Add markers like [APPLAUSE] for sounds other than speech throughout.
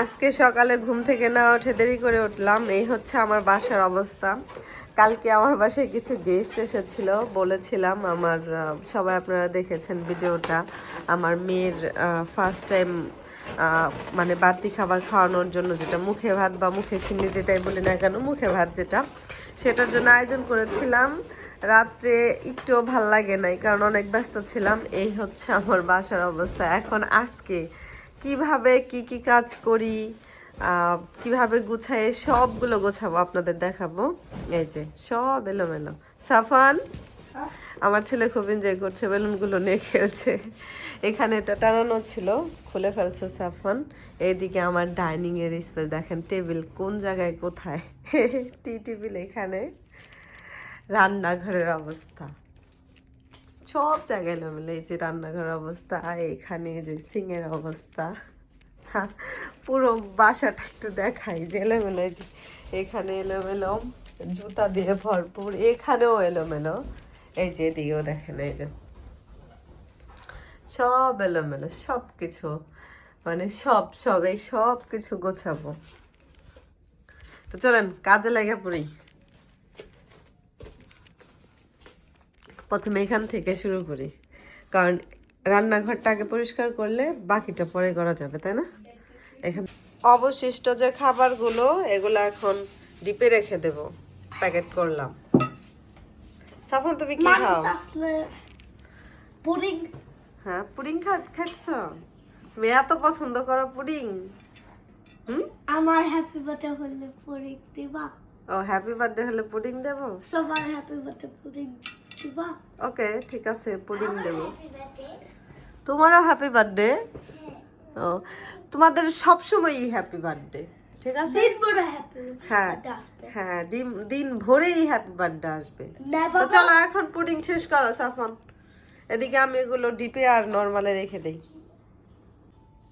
আজকে সকালে ঘুম থেকে না উঠে দেরি করে উঠলাম। এই হচ্ছে আমার বাসার অবস্থা। কালকে আমার বাসায় কিছু গেস্ট এসেছিল। বলেছিলাম আমার সবাই আপনারা দেখেছেন ভিডিওটা। আমার মেয়ের ফার্স্ট টাইম মানে বাড়তি খাবার খাওয়ানোর জন্য যেটা মুখে ভাত বা মুখে সিন্নি যেটাই বলি না কেন, মুখে ভাত যেটা, সেটার জন্য আয়োজন করেছিলাম। রাত্রে একটুও ভালো লাগে নাই, কারণ অনেক ব্যস্ত ছিলাম। এই হচ্ছে আমার বাসার অবস্থা। এখন আজকে কীভাবে কি কি কাজ করি কীভাবে গুছাই, সবগুলো গোছাবো, আপনাদের দেখাবো। এই যে, সব এলোমেলো। সাফান, আমার ছেলে খুব এনজয় করছে, বেলুনগুলো নিয়ে খেলছে। এখানে এটা টানানো ছিল, খুলে ফেলছে সাফান। এইদিকে আমার ডাইনিং এর স্পেস দেখেন টেবিল কোন জায়গায়, কোথায়? [LAUGHS] টি টেবিল এখানে। রান্নাঘরের অবস্থা। সব জায়গায় এলোমেলো এই যে রান্নাঘর অবস্থা এখানে যে সিংয়ের অবস্থা। পুরো বাসাটা একটু দেখাই যে এলোমেলো যে এখানে এলোমেলো, জুতা দিয়ে ভরপুর, এখানেও এলোমেলো। এই যে এদিকেও দেখেন, এই যে সব এলোমেলো সব কিছু মানে সব সব, এই সব কিছু গোছাবো। তো চলেন, কাজে লাগে পড়ি। প্রথমে এখান থেকে শুরু করি। কারণ রান্নাঘরটা আগে পরিষ্কার করলে বাকিটা পরে করা যাবে তাই না? এখান অবশিষ্ট যে খাবারগুলো এগুলো এখন ডিপে রেখে দেব। প্যাকেট করলাম। সাফন তুমি কি খাও? পুডিং হ্যাঁ পুডিং খাচ্ছ? তুমি এত পছন্দ করো পুডিং। হুম? আমার হ্যাপি বার্থডে হলে পুডিং দিবা। ও হ্যাপি বার্থডে হলে পুডিং দেব? সবার হ্যাপি বার্থডে পুডিং। ওকে ঠিক আছে পুডিং দেব। তোমারও হ্যাপি বার্থডে ও তোমাদের সব সময়ই হ্যাপি বার্থডে ঠিক আছে? হ্যাঁ হ্যাঁ দিন দিন ভরেই হ্যাপি বার্থডে আসবে। তো চলো এখন পুডিং শেষ করো সাফন এদিকে আমি এগুলো ডিপে আর নর্মালে রেখে দেই।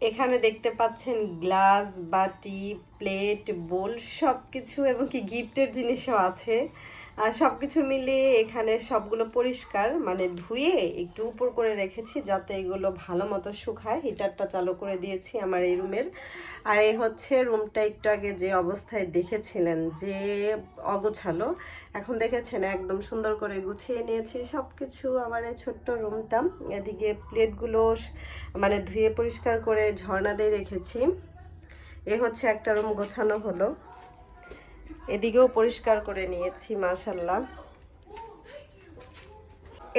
এখানে দেখতে পাচ্ছেন গ্লাস বাটি প্লেট বোল সব কিছু এবং কি গিফটের জিনিসও আছে। আর সব কিছু মিলিয়ে এখানে সবগুলো পরিষ্কার মানে ধুয়ে একটু উপর করে রেখেছি যাতে এগুলো ভালো মতো শুকায়। হিটারটা চালু করে দিয়েছি আমার এই রুমের। আর এই হচ্ছে রুমটা একটু আগে যে অবস্থায় দেখেছিলেন, যে অগোছালো। এখন দেখেছেন একদম সুন্দর করে গুছিয়ে নিয়েছি। সব কিছু আমার এই ছোট্ট রুমটা। এদিকে প্লেটগুলো মানে ধুয়ে পরিষ্কার করে ঝর্ণা দিয়ে রেখেছি। এ হচ্ছে একটা রুম গোছানো হলো। এদিকেও পরিষ্কার করে নিয়েছি মাশাল্লাহ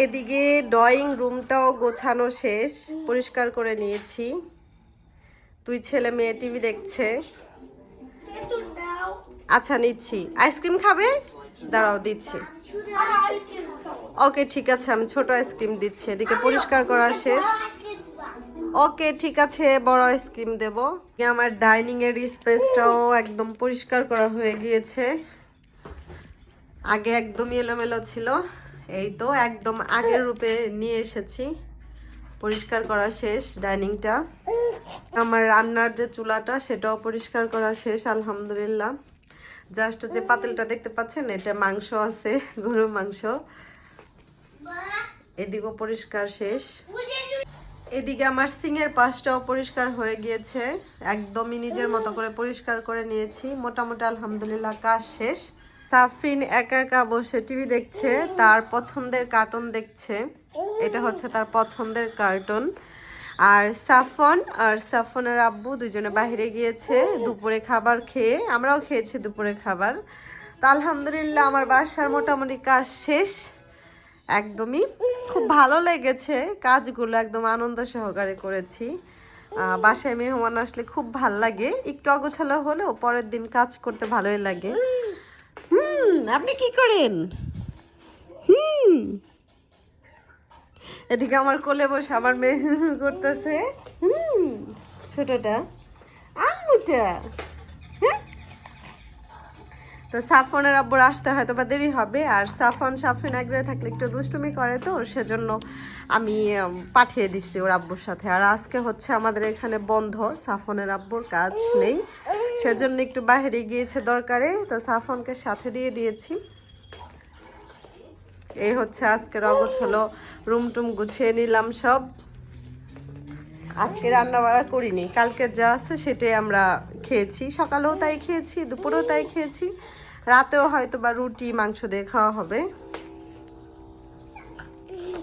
এদিকে ড্রয়িং রুমটাও গোছানো শেষ পরিষ্কার করে নিয়েছি। তুই ছেলে মেয়ে টিভি দেখছে। আচ্ছা নিচ্ছি। আইসক্রিম খাবে? দাঁড়াও দিচ্ছি। খাব। ওকে ঠিক আছে আমি ছোট আইসক্রিম দিচ্ছি। এদিকে পরিষ্কার করা শেষ। ওকে, ঠিক আছে, বড় আইসক্রিম দেব। আমার ডাইনিং এর স্পেসটাও একদম পরিষ্কার করা হয়ে গিয়েছে। আগে একদম এলোমেলো ছিল। এই তো একদম আগের রূপে নিয়ে এসেছি। পরিষ্কার করা শেষ ডাইনিংটা আমার রান্নার যে চুলাটা, সেটাও পরিষ্কার করা শেষ, আলহামদুলিল্লাহ। জাস্ট যে পাতিলটা দেখতে পাচ্ছেন? এটা মাংস আছে, গরুর মাংস। এদিকেও পরিষ্কার শেষ। এদিকে আমার সিংয়ের পাশটাও পরিষ্কার হয়ে গিয়েছে। একদমই নিজের মতো করে পরিষ্কার করে নিয়েছি। মোটামুটি আলহামদুলিল্লাহ কাজ শেষ। সাফরিন একা একা বসে টিভি দেখছে, তার পছন্দের কার্টুন দেখছে। এটা হচ্ছে তার পছন্দের কার্টুন। আর সাফন আর সাফনের আব্বু দুজনে বাইরে গিয়েছে দুপুরে খাবার খেয়ে। আমরাও খেয়েছি দুপুরে খাবার। তা আলহামদুলিল্লাহ আমার বাসার মোটামুটি কাজ শেষ। একদমই। খুব ভালো লেগেছে কাজগুলো, একদম আনন্দ সহকারে করেছি। বাসায় মেহমান আসলে খুব ভালো লাগে। একটু অগোছালো হলেও পরের দিন কাজ করতে ভালোই লাগে। হুম, আপনি কি করেন? হুম। এদিকে আমার কোলে বসে আমার মেয়ে করতেছে। হুম, ছোটটা। আম্মুটা। হ্যাঁ তো সাফনের আব্বুর আসতে হয়তো বা দেরি হবে, আর সাফন সাফিন এক জায়গায় থাকলে একটু দুষ্টুমি করে তো, সেজন্য আমি পাঠিয়ে দিচ্ছি ওর আব্বুর সাথে। আর আজকে হচ্ছে আমাদের এখানে বন্ধ সাফনের আব্বুর কাজ নেই, সেজন্য একটু বাইরে গিয়েছে দরকারে, তো সাফনকে সাথে দিয়ে দিয়েছি। এই হচ্ছে আজকের অগোছ হলো রুম টুম গুছিয়ে নিলাম সব। আজকে রান্না বাড়া করিনি, কালকে যা আছে সেটাই আমরা খেয়েছি, সকালেও তাই খেয়েছি, দুপুরেও তাই খেয়েছি। রাতেও হয়তো বা রুটি মাংস দিয়ে খাওয়া হবে।